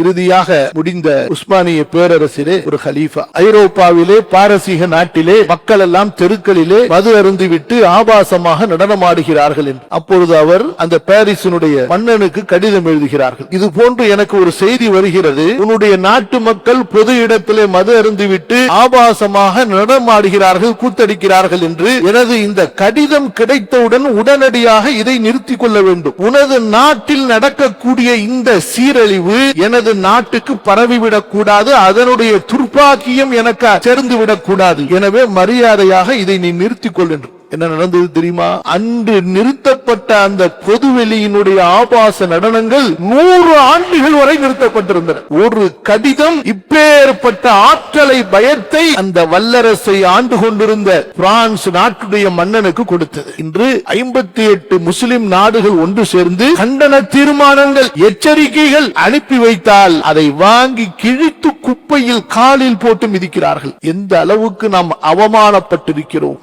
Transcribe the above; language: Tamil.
இறுதியாக முடிந்த உஸ்மானிய பேரரசிலே ஒரு ஹலீஃபா. ஐரோப்பாவிலே பாரசீக நாட்டிலே மக்கள் எல்லாம் தெருக்களிலே மது அருந்துவிட்டு ஆபாசமாக நடனமாடுகிறார்கள் என்று. அப்பொழுது அவர் அந்த பாரிசினுடைய மன்னனுக்கு கடிதம் எழுதுகிறார்கள். இது போன்று எனக்கு ஒரு செய்தி வருகிறது. உன்னுடைய நாட்டு மக்கள் பொது இடத்திலே மது அருந்துவிட்டு ஆபாசமாக நடனமாடுகிறார்கள் கூத்தடிக்கிறார்கள் என்று எனது இந்த கடிதம் கிடைத்தவுடன் உடனடியாக இதை நிறுத்திக் கொள்ள வேண்டும். உனது நாட்டில் நடக்கக்கூடிய இந்த சீரழிவு எனது நாட்டுக்கு பரவிவிடக் கூடாது அதனுடைய துர்ப்பாக்கியம் எனக்கு சேர்ந்து விடக் கூடாது. எனவே மரியாதையாக இதை நீ நிறுத்திக் கொள் என்று என்ன நடந்தது தெரியுமா? அன்று நிறுத்தப்பட்ட அந்த பொதுவெளியினுடைய ஆபாச நடனங்கள் நூறு ஆண்டுகள் வரை நிறுத்தப்பட்டிருந்தன. ஒரு கடிதம் இப்பேற்பட்ட ஆற்றலை பயத்தை அந்த வல்லரசை ஆண்டு கொண்டிருந்த பிரான்ஸ் நாட்டுடைய மன்னனுக்கு கொடுத்தது. இன்று ஐம்பத்தி எட்டு முஸ்லிம் நாடுகள் ஒன்று சேர்ந்து கண்டன தீர்மானங்கள் எச்சரிக்கைகள் அனுப்பி வைத்தால் அதை வாங்கி கிழித்து குப்பையில் காலில் போட்டு மிதிக்கிறார்கள். எந்த அளவுக்கு நாம் அவமானப்பட்டிருக்கிறோம்?